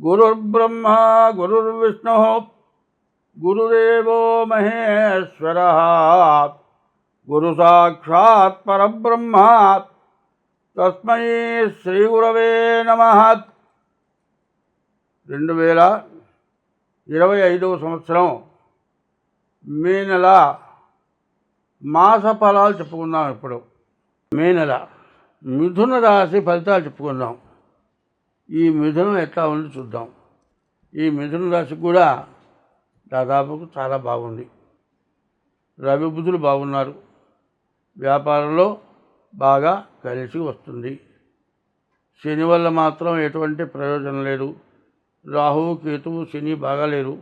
గురుర్బ్రహ్మ గురుర్విష్ణు గురుదేవో మహేశ్వర గురు సాక్షాత్ పరబ్రహ్మ తస్మై శ్రీ గురవే నమ రెండు వేల ఇరవై ఐదవ సంవత్సరం మే నెల మాస ఫలాలు చెప్పుకుందాం ఇప్పుడు. మే నెల మిథున రాశి ఫలితాలు చెప్పుకుందాం. ఈ మిథునం ఎట్లా ఉంది చూద్దాం. ఈ మిథున రాశి కూడా దాదాపుకు చాలా బాగుంది. రవి బుధులు బాగున్నారు. వ్యాపారంలో బాగా కలిసి వస్తుంది. శని వల్ల మాత్రం ఎటువంటి ప్రయోజనం లేదు. రాహువు కేతువు శని బాగాలేరు.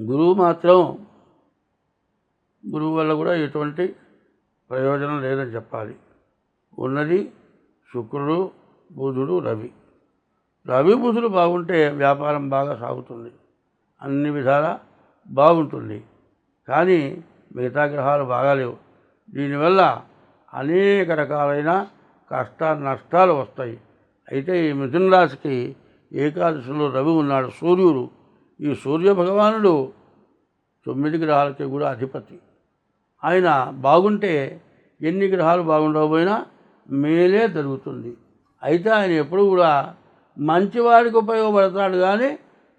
గురువు మాత్రం గురువు వల్ల కూడా ఎటువంటి ప్రయోజనం లేదని చెప్పాలి. ఉన్నది శుక్రుడు బుధుడు రవి. రవి బుధుడు బాగుంటే వ్యాపారం బాగా సాగుతుంది. అన్ని విధాలా బాగుంటుంది. కానీ మిగతా గ్రహాలు బాగాలేవు దీనివల్ల అనేక రకాలైన కష్ట నష్టాలు వస్తాయి. అయితే ఈ మిథున రాశికి ఏకాదశిలో రవి ఉన్నాడు సూర్యుడు. ఈ సూర్య భగవానుడు తొమ్మిది గ్రహాలకి కూడా అధిపతి. ఆయన బాగుంటే ఎన్ని గ్రహాలు బాగుండకపోయినా మేలే జరుగుతుంది. అయితే ఆయన ఎప్పుడు కూడా మంచివాడికి ఉపయోగపడతాడు కానీ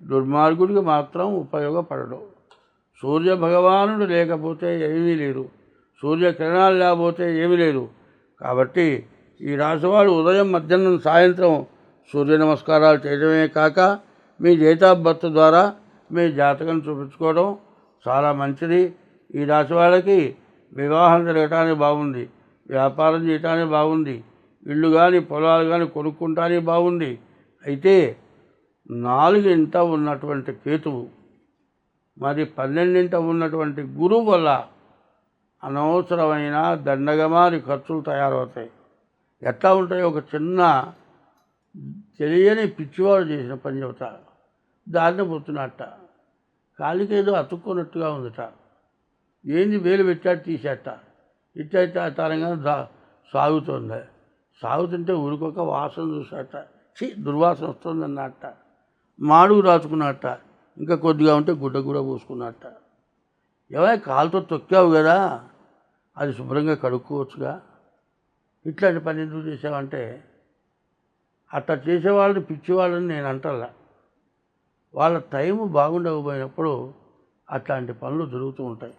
దుర్మార్గుడికి మాత్రం ఉపయోగపడడు. సూర్య భగవానుడు లేకపోతే ఏమీ లేదు సూర్యకిరణాలు లేకపోతే ఏమీ లేదు. కాబట్టి ఈ రాశివాడు ఉదయం మధ్యాహ్నం సాయంత్రం సూర్య నమస్కారాలు చేయడమే కాక మీ డేట్ ఆఫ్ బర్త్ ద్వారా మీ జాతకం చూపించుకోవడం చాలా మంచిది. ఈ రాశి వాళ్ళకి వివాహం జరగటానికి బాగుంది. వ్యాపారం చేయటానికి బాగుంది. ఇల్లు కానీ పొలాలు కానీ కొనుక్కుంటానే బాగుంది అయితే నాలుగింట ఉన్నటువంటి కేతువు మరి పన్నెండింట ఉన్నటువంటి గురువు వల్ల అనవసరమైన దండగమారి ఖర్చులు తయారవుతాయి. ఎట్లా ఉంటాయి ఒక చిన్న తెలియని పిచ్చివాడు చేసిన పని చెబుతా. దారిన పోతున్నట్ట. కాలికి ఏదో అతుక్కున్నట్టుగా ఉందట. ఏంది వేలు పెట్టాడు తీసేట. ఇట్ట ఆ తరంగా సాగుతుంది. సాగుతుంటే ఊరికొక వాసన చూసాట ఛీ దుర్వాసన వస్తుందన్నట్ట మాడుగు రాసుకున్నట్ట ఇంకా కొద్దిగా ఉంటే గుడ్డ కూడా పూసుకున్నట్ట ఏమైనా కాలుతో తొక్కావు కదా. అది శుభ్రంగా కడుక్కోవచ్చుగా. ఇట్లాంటి పని ఎందుకు చేసావంటే అట్లా చేసేవాళ్ళని పిచ్చివాళ్ళని నేను అంటల్లా. వాళ్ళ టైం బాగుండకపోయినప్పుడు అట్లాంటి పనులు జరుగుతూ ఉంటాయి.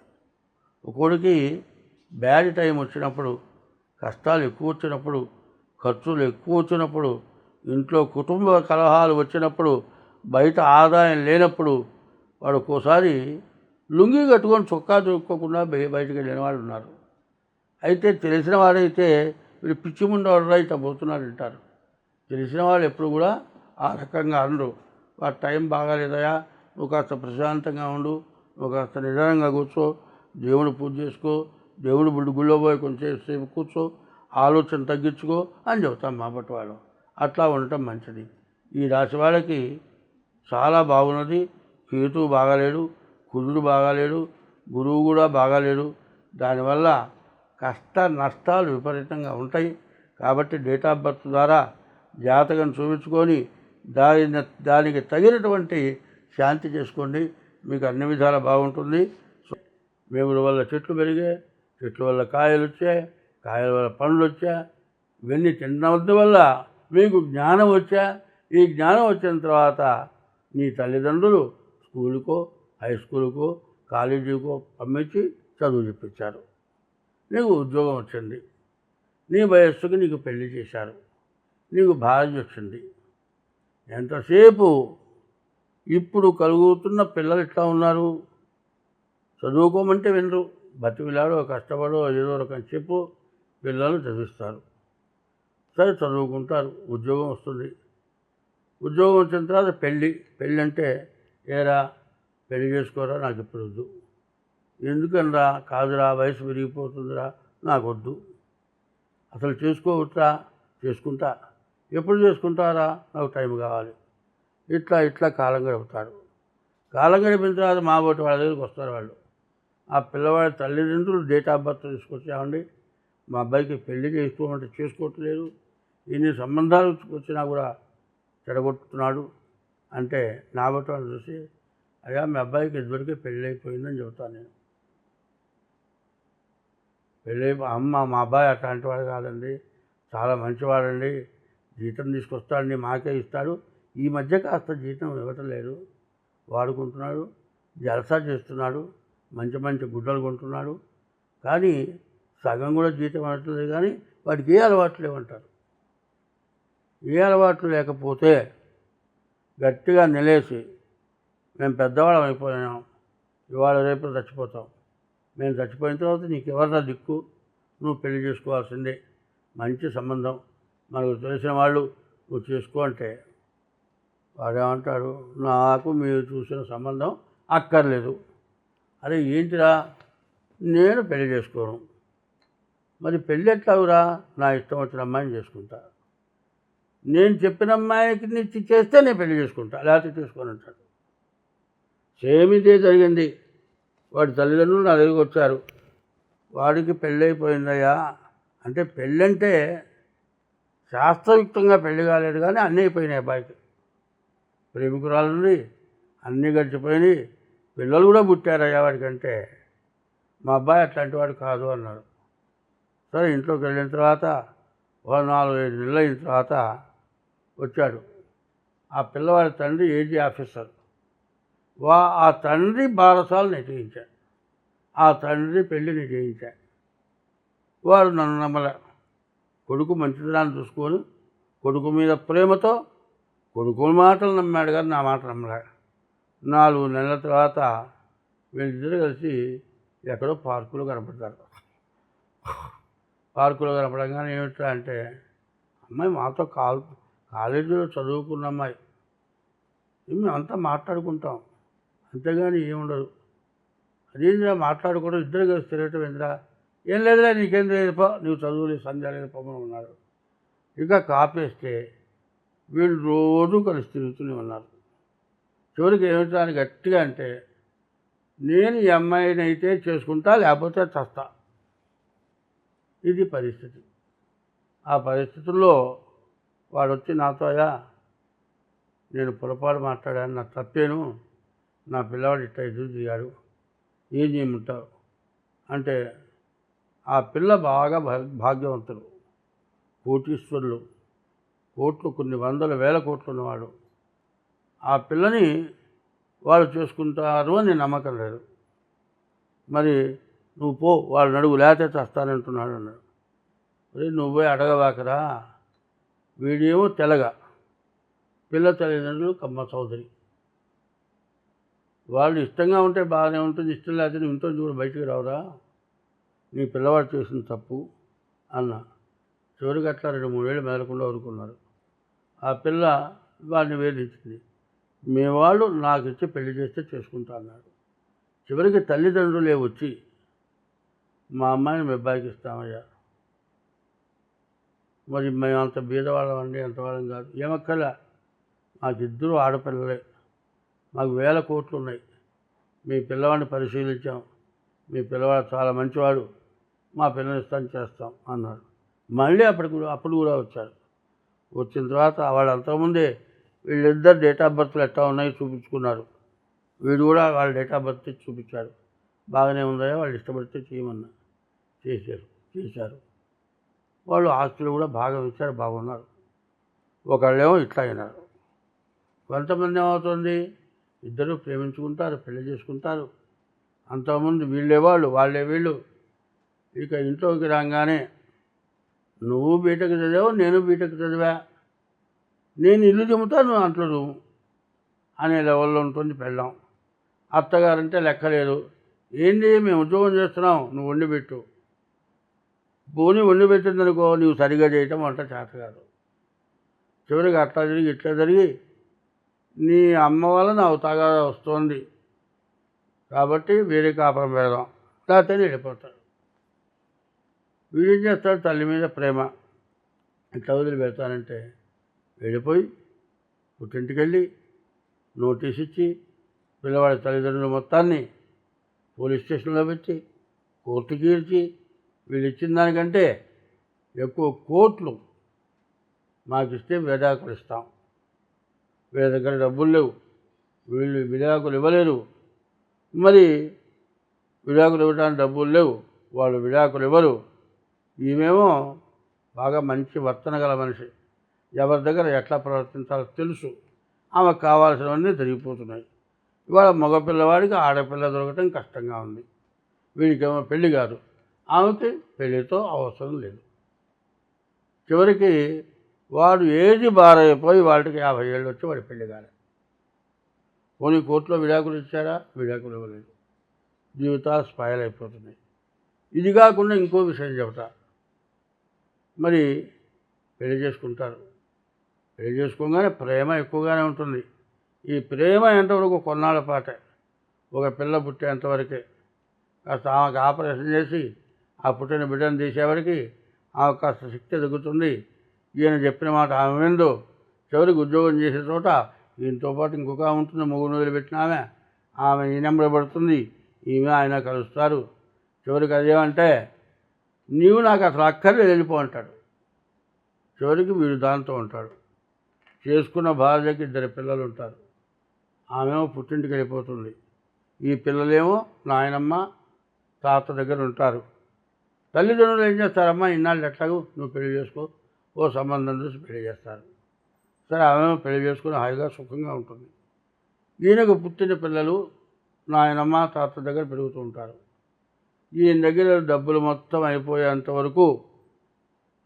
ఒకడికి బ్యాడ్ టైం వచ్చినప్పుడు కష్టాలు ఎక్కువ వచ్చినప్పుడు ఖర్చులు ఎక్కువ వచ్చినప్పుడు ఇంట్లో కుటుంబ కలహాలు వచ్చినప్పుడు బయట ఆదాయం లేనప్పుడు వాడు ఒక్కోసారి లుంగి కట్టుకొని చొక్కా దొరుకోకుండా బయటకు వెళ్ళిన వాళ్ళు ఉన్నారు. అయితే తెలిసిన వాడైతే వీడు పిచ్చి ముండవాడు ఇట్లా పోతున్నారు అంటారు. తెలిసిన వాళ్ళు ఎప్పుడు కూడా ఆ రకంగా అనరు. వాడు టైం బాగాలేదయా నువ్వు కాస్త ప్రశాంతంగా ఉండు నువ్వు కాస్త నిదానంగా కూర్చో దేవుడు పూజ చేసుకో దేవుడు బుడ్డు గుళ్ళో పోయి కొంచెం సేపు కూర్చో ఆలోచన తగ్గించుకో అని చెబుతాం మాబట్టి వాళ్ళు. అట్లా ఉండటం మంచిది. ఈ రాశి వాళ్ళకి చాలా బాగున్నది. కేతువు బాగాలేడు కుజుడు బాగాలేడు గురువు కూడా బాగాలేడు. దానివల్ల కష్ట నష్టాలు విపరీతంగా ఉంటాయి. కాబట్టి డేట్ ఆఫ్ బర్త్ ద్వారా జాతకం చూపించుకొని దాని దానికి తగినటువంటి శాంతి చేసుకోండి. మీకు అన్ని విధాలా బాగుంటుంది. వేముల వల్ల చెట్లు పెరిగాయి చెట్ల వల్ల కాయలు వచ్చాయి. కాయల వల్ల పండ్లు వచ్చా ఇవన్నీ తినడం వల్ల మీకు జ్ఞానం వచ్చా. ఈ జ్ఞానం వచ్చిన తర్వాత నీ తల్లిదండ్రులు స్కూలుకో హై స్కూలుకో కాలేజీకో పంపించి చదువు చెప్పించారు. నీకు ఉద్యోగం వచ్చింది. నీ వయస్సుకి నీకు పెళ్ళి చేశారు. నీకు భార్య వచ్చింది. ఎంతసేపు ఇప్పుడు కలుగుతున్న పిల్లలు ఎట్లా ఉన్నారు? చదువుకోమంటే వినరు. బతికిలాడో కష్టపడో ఏదో రకం చెప్పు. పిల్లల్ని చదివిస్తారు. సరే చదువుకుంటారు. ఉద్యోగం వస్తుంది. ఉద్యోగం వచ్చిన తర్వాత పెళ్ళి. పెళ్ళి అంటే ఏరా పెళ్ళి చేసుకోరా? నాకు ఇప్పుడు వద్దు. ఎందుకనరా? కాదురా వయసు పెరిగిపోతుందిరా నాకు వద్దు అసలు చేసుకోవచ్చా? చేసుకుంటా. ఎప్పుడు చేసుకుంటారా? నాకు టైం కావాలి. ఇట్లా ఇట్లా కాలం గడుపుతాడు కాలం గడిపిన తర్వాత మా బోటి వాళ్ళ దగ్గరికి వస్తారు వాళ్ళు. ఆ పిల్లవాడి తల్లిదండ్రులు డేట్ ఆఫ్ బర్త్ తీసుకొచ్చామండి. మా అబ్బాయికి పెళ్ళి చేసుకోమంటే చేసుకోవట్లేదు. ఎన్ని సంబంధాలు వచ్చినా కూడా చెడగొట్టుతున్నాడు అంటే నా బట్టి చూసి అయ్యా మీ అబ్బాయికి ఇదివరకే పెళ్ళి అయిపోయిందని చెబుతాను నేను. పెళ్ళి అమ్మ మా అబ్బాయి అట్లాంటి వాడు కాదండి. చాలా మంచివాడండి. జీతం తీసుకొస్తాడండి మాకే ఇస్తాడు. ఈ మధ్య కాస్త జీతం ఇవ్వటలేదు వాడుకుంటున్నాడు. జలసా చేస్తున్నాడు. మంచి మంచి గుడ్డలు కొంటున్నాడు. కానీ సగం కూడా జీతం అనట్లేదు కానీ వాడికి ఏ అలవాట్లు లేవంటారు. ఏ అలవాట్లు లేకపోతే గట్టిగా నిలేసి మేము పెద్దవాళ్ళం అయిపోయాం ఇవాళ రేపు చచ్చిపోతాం. మేము చచ్చిపోయిన తర్వాత నీకు ఎవరినా దిక్కు? నువ్వు పెళ్ళి చేసుకోవాల్సిందే. మంచి సంబంధం. మనకు తెలిసిన వాళ్ళు నువ్వు చేసుకో అంటే వాడేమంటాడు నాకు మీరు చూసిన సంబంధం అక్కర్లేదు. అరే ఏంటిరా? నేను పెళ్ళి చేసుకోను. మరి పెళ్ళి ఎట్లావురా నా ఇష్టం వచ్చిన అమ్మాయిని చేసుకుంటా. నేను చెప్పిన అమ్మాయికి నిచ్చి చేస్తే నేను పెళ్ళి చేసుకుంటా. లేకపోతే చేసుకొని ఉంటాడు సేమ్ ఇదే జరిగింది. వాడి తల్లిదండ్రులు నా దగ్గరికి వచ్చారు. వాడికి పెళ్ళైపోయిందయ్యా. అంటే పెళ్ళంటే శాస్త్రయుక్తంగా పెళ్ళి కాలేదు కానీ అన్నీ అయిపోయినాయి అబ్బాయికి. ప్రేమికురాలు అన్నీ గడిచిపోయినాయి. పిల్లలు కూడా పుట్టారయ్యా వాడికంటే. మా అబ్బాయి అట్లాంటి వాడు కాదు అన్నాడు. సరే ఇంట్లోకి వెళ్ళిన తర్వాత ఓ నాలుగు ఐదు నెలలు అయిన తర్వాత వచ్చాడు. ఆ పిల్లవాడి తండ్రి ఏజీ ఆఫీసర్. వా ఆ తండ్రి బారసాలు నిశ్చయించాడు ఆ తండ్రి పెళ్ళిని చేయించాడు వారు నన్ను నమ్మల. కొడుకు మంచిదనాన్ని చూసుకొని కొడుకు మీద ప్రేమతో కొడుకు మాటలు నమ్మాడు కానీ నా మాట నమ్మలే. నాలుగు నెలల తర్వాత వీళ్ళిద్దరు కలిసి ఎక్కడో పార్కులో కనపడతారు పార్కులో కనపడంగానే ఏమిట్రా అంటే అమ్మాయి మాతో కాల్ కాలేజీలో చదువుకున్న అమ్మాయి. మేము అంతా మాట్లాడుకుంటాం. అంతేగాని ఏముండదు. అదేంద్రా మాట్లాడుకోవడం? ఇద్దరు కలిసి తిరగటం ఏంద్రా? ఏం లేదురా నీకేం లేదు పో నువ్వు చదువులే సంధ్య లేదు పొమ్మని ఉన్నారు ఇక కాపేస్తే వీళ్ళు రోజు కలిసి తిరుగుతూనే ఉన్నారు. చివరికి ఏమిటానికి గట్టిగా అంటే నేను ఈ అమ్మాయిని అయితే చేసుకుంటా లేకపోతే చస్తా. ఇది పరిస్థితి. ఆ పరిస్థితుల్లో వాడు వచ్చి నాతో అయ్యా నేను పొరపాటు మాట్లాడాను నా తప్పేను నా పిల్లవాడు ఇట్లా ఎదురు దిగాడు ఏం చేయమంటావు? అంటే ఆ పిల్ల బాగా భాగ్యవంతుడు కోటీశ్వరులు కోట్లు కొన్ని వందల వేల కోట్లు ఉన్నవాడు. ఆ పిల్లని వాళ్ళు చేసుకుంటారు అని నమ్మకం లేదు. మరి నువ్వు పో వాళ్ళు నడుగు లేతే చస్తానంటున్నాడు అన్నాడు. అరే నువ్వు పోయి అడగవాకరా వీడేమో తెలగ. పిల్ల తల్లిదండ్రులు కమ్మ చౌదరి. వాళ్ళు ఇష్టంగా ఉంటే బాగానే ఉంటుంది ఇష్టం లేకపోతే నువ్వు ఇంట్లో కూడా బయటికి రావురా. నీ పిల్లవాడు చేసిన తప్పు అన్న. చివరికి అట్లా రెండు మూడేళ్ళు మెదలకుండా ఊరుకున్నారు. ఆ పిల్ల వాడిని వేధించింది. మీ వాళ్ళు నాకు ఇచ్చి పెళ్ళి చేస్తే చేసుకుంటా అన్నాడు. చివరికి తల్లిదండ్రులే వచ్చి మా అమ్మాయిని మీ అబ్బాయికి ఇస్తామయ్యా. మరి మేము అంత బీదవాళ్ళం అండి అంతవాళ్ళం కాదు. ఏమక్కర్లే మాకు ఇద్దరు ఆడపిల్లలే. మాకు వేల కోట్లు ఉన్నాయి మీ పిల్లవాడిని పరిశీలించాం. మీ పిల్లవాడు చాలా మంచివాడు. మా పిల్లని ఇస్తాను చేస్తాం అన్నారు. మళ్ళీ అప్పటి కూడా అప్పుడు కూడా వచ్చారు. వచ్చిన తర్వాత వాళ్ళు అంతకుముందే వీళ్ళిద్దరు డేట్ ఆఫ్ బర్త్లు ఎట్లా ఉన్నాయో చూపించుకున్నారు. వీడు కూడా వాళ్ళ డేట్ ఆఫ్ బర్త్ చూపించాడు. బాగానే ఉందా వాళ్ళు ఇష్టపడితే చేయమన్నా చేశారు చేశారు. వాళ్ళు ఆస్తులు కూడా బాగా ఇచ్చారు బాగున్నారు. ఒకళ్ళేమో ఇట్లా అయినారు. కొంతమంది ఏమవుతుంది? ఇద్దరు ప్రేమించుకుంటారు పెళ్ళి చేసుకుంటారు. అంతకుముందు వీళ్ళే వాళ్ళు వాళ్ళే వీళ్ళు. ఇక ఇంట్లోకి రాగానే నువ్వు బీటెక్ చదివావు నేను బీటెక్ చదివా. నేను ఇల్లు దిముతా నువ్వు అంట్లో నువ్వు అనే లెవెల్లో ఉంటుంది పెళ్ళాం. అత్తగారంటే లెక్కలేదు. ఏంది మేము ఉద్యోగం చేస్తున్నాం నువ్వు వండిపెట్టు పోనీ వండి పెట్టిందనుకో నువ్వు సరిగా చేయటం వంట చేత కాదు చివరికి అట్లా జరిగి ఇట్లా జరిగి నీ అమ్మ వలన అవతాగా వస్తుంది. కాబట్టి వేరే కాపురం పెడదాం. లేకపోతే వెళ్ళిపోతాడు. వీడేం చేస్తాడు? తల్లి మీద ప్రేమ. ఎట్లా వదిలి పెడతానంటే వెళ్ళిపోయి పుట్టింటికి వెళ్ళి నోటీస్ ఇచ్చి పిల్లవాడి తల్లిదండ్రుల మొత్తాన్ని పోలీస్ స్టేషన్లో పెట్టి కోర్టుకి ఇచ్చి వీళ్ళు ఇచ్చిన దానికంటే ఎక్కువ కోట్లు మాకు ఇస్తే విడాకులు ఇస్తాం. వీళ్ళ దగ్గర డబ్బులు లేవు. వీళ్ళు విడాకులు ఇవ్వలేరు. మరి విడాకులు ఇవ్వడానికి డబ్బులు లేవు. వాళ్ళు విడాకులు ఇవ్వరు. ఈమెమో బాగా మంచి వర్తన గల మనిషి. ఎవరి దగ్గర ఎట్లా ప్రవర్తించాలో తెలుసు. ఆమెకు కావాల్సినవన్నీ జరిగిపోతున్నాయి ఇవాళ మగపిల్లవాడికి ఆడపిల్ల దొరకటం కష్టంగా ఉంది. వీడికేమో పెళ్ళి కాదు. ఆమెకి పెళ్ళితో అవసరం లేదు. చివరికి వాడు ఏది బారైపోయి వాడికి యాభై ఏళ్ళు వచ్చి వాడి పెళ్ళి కాలే. పోనీ కోర్టులో విడాకులు ఇచ్చారా? విడాకులు ఇవ్వలేదు. జీవితాలు స్పాయిల్ అయిపోతున్నాయి. ఇది కాకుండా ఇంకో విషయం చెబుతా. మరి పెళ్ళి చేసుకుంటారు. పెళ్ళి చేసుకోగానే ప్రేమ ఎక్కువగానే ఉంటుంది. ఈ ప్రేమ ఎంతవరకు కొన్నాళ్ళ పాటే? ఒక పిల్ల పుట్టేంతవరకే. కాస్త ఆమెకు ఆపరేషన్ చేసి ఆ పుట్టిన బిడ్డను తీసేవాడికి ఆమె కాస్త శక్తి తగ్గుతుంది ఈయన చెప్పిన మాట ఆమె విందు. చివరికి ఉద్యోగం చేసే చోట ఈయనతో పాటు ఇంకొక ఉంటుంది మూగును వదిలిపెట్టిన ఆమె. ఆమె ఈ నెంబర్ పడుతుంది ఈమె ఆయన కలుస్తారు. చివరికి అదేమంటే నీవు నాకు అసలు అక్కర్లేదు వెళ్ళిపో అంటాడు. చివరికి వీడు దాంతో ఉంటాడు. చేసుకున్న భార్యకి ఇద్దరు పిల్లలు ఉంటారు. ఆమెమో పుట్టింటికి వెళ్ళిపోతుంది. ఈ పిల్లలేమో నాయనమ్మ తాత దగ్గర ఉంటారు. తల్లిదండ్రులు ఏం చేస్తారమ్మా? ఇన్నాళ్ళు ఎట్లాగూ? నువ్వు పెళ్ళి చేసుకో. ఓ సంబంధం చూసి పెళ్ళి చేస్తారు. సరే ఆమె పెళ్ళి చేసుకుని హాయిగా సుఖంగా ఉంటుంది. ఈయనకు పుట్టిన పిల్లలు నాయనమ్మ తాత దగ్గర పెరుగుతూ ఉంటారు. ఈయన దగ్గర డబ్బులు మొత్తం అయిపోయేంత వరకు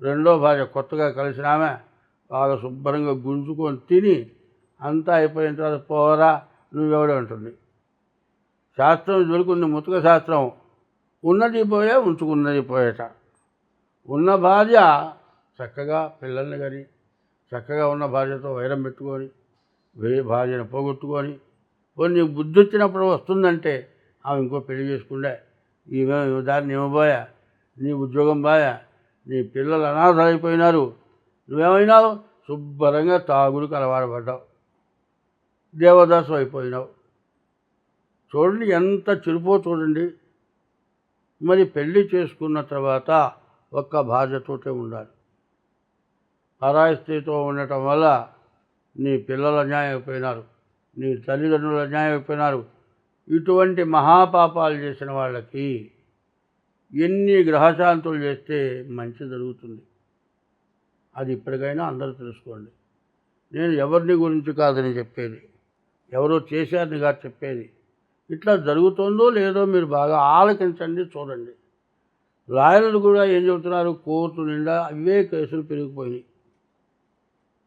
రెండో భార్య కొత్తగా కలిసిన ఆమె బాగా శుభ్రంగా గుంజుకొని తిని అంతా అయిపోయిన తర్వాత పోరా నువ్వెవడే ఉంటుంది శాస్త్రం దొరుకుంది ముతుక శాస్త్రం. ఉన్నది పోయే ఉంచుకున్నది పోయేట. ఉన్న భార్య చక్కగా పిల్లల్ని కానీ చక్కగా ఉన్న భార్యతో వైరం పెట్టుకొని వేరే భార్యను పోగొట్టుకొని కొన్ని బుద్ధి వచ్చినప్పుడు వస్తుందంటే ఆమె ఇంకో పెళ్ళి చేసుకుండే ఈమె దాన్ని ఇవ్వబోయా నీ ఉద్యోగం బాయా నీ పిల్లలు అనాథలైపోయినారు నువ్వేమైనావు? శుభ్రంగా తాగుడికి అలవాటుపడ్డావు దేవదాసం అయిపోయినావు. చూడండి ఎంత చిరుపో చూడండి. మరి పెళ్ళి చేసుకున్న తర్వాత ఒక్క భార్యతోటే ఉండాలి. పరాయి స్త్రీతో ఉండటం వల్ల నీ పిల్లలు అన్యాయం అయిపోయినారు నీ తల్లిదండ్రులు అన్యాయం అయిపోయినారు ఇటువంటి మహాపాపాలు చేసిన వాళ్ళకి ఎన్ని గ్రహశాంతులు చేస్తే మంచి జరుగుతుంది. అది ఇప్పటికైనా అందరూ తెలుసుకోండి. నేను ఎవరిని గురించి కాదని చెప్పేది? ఎవరో చేశారని కాదు చెప్పేది? ఇట్లా జరుగుతుందో లేదో మీరు బాగా ఆలకించండి చూడండి. లాయర్లు కూడా ఏం చెబుతున్నారు? కోర్టు నిండా అవే కేసులు పెరిగిపోయినాయి.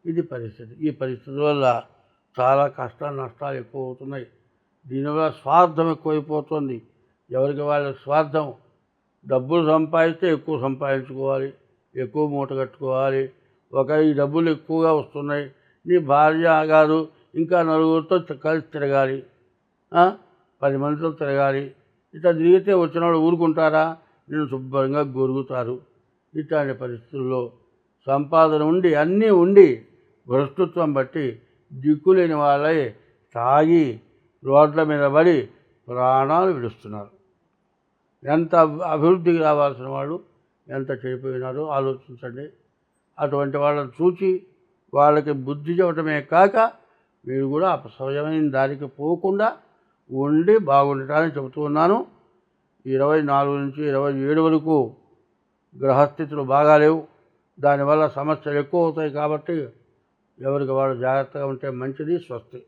ఇది పరిస్థితి. ఈ పరిస్థితి వల్ల చాలా కష్ట నష్టాలు ఎక్కువ అవుతున్నాయి. దీనివల్ల స్వార్థం ఎక్కువైపోతుంది. ఎవరికి వాళ్ళ స్వార్థం? డబ్బులు సంపాదిస్తే ఎక్కువ సంపాదించుకోవాలి ఎక్కువ మూట కట్టుకోవాలి. ఒక ఈ డబ్బులు ఎక్కువగా వస్తున్నాయి. నీ భార్య కాదు ఇంకా నలుగురితో కలిసి తిరగాలి. పది మందితో తిరగాలి. ఇట్లా తిరిగితే వాళ్ళు ఊరుకుంటారా? నేను శుభ్రంగా గొరుగుతారు. ఇట్లాంటి పరిస్థితుల్లో సంపాదన ఉండి అన్నీ ఉండి భ్రష్టత్వం బట్టి దిక్కులేని వాళ్ళే తాగి రోడ్ల మీద పడి ప్రాణాలు విడుస్తున్నారు. ఎంత అభివృద్ధికి రావాల్సిన వాళ్ళు ఎంత చెడిపోయినారో ఆలోచించండి. అటువంటి వాళ్ళని చూచి వాళ్ళకి బుద్ధి చెప్పడమే కాక మీరు కూడా అపసవ్యమైన దారికి పోకుండా ఉండి బాగుండటాన్ని చెబుతూ ఉన్నాను. ఇరవై నాలుగు నుంచి ఇరవై ఏడు వరకు గ్రహస్థితులు బాగాలేవు దానివల్ల సమస్యలు ఎక్కువ అవుతాయి కాబట్టి ఎవరికి వాళ్ళు జాగ్రత్తగా ఉంటే మంచిది స్వస్తి.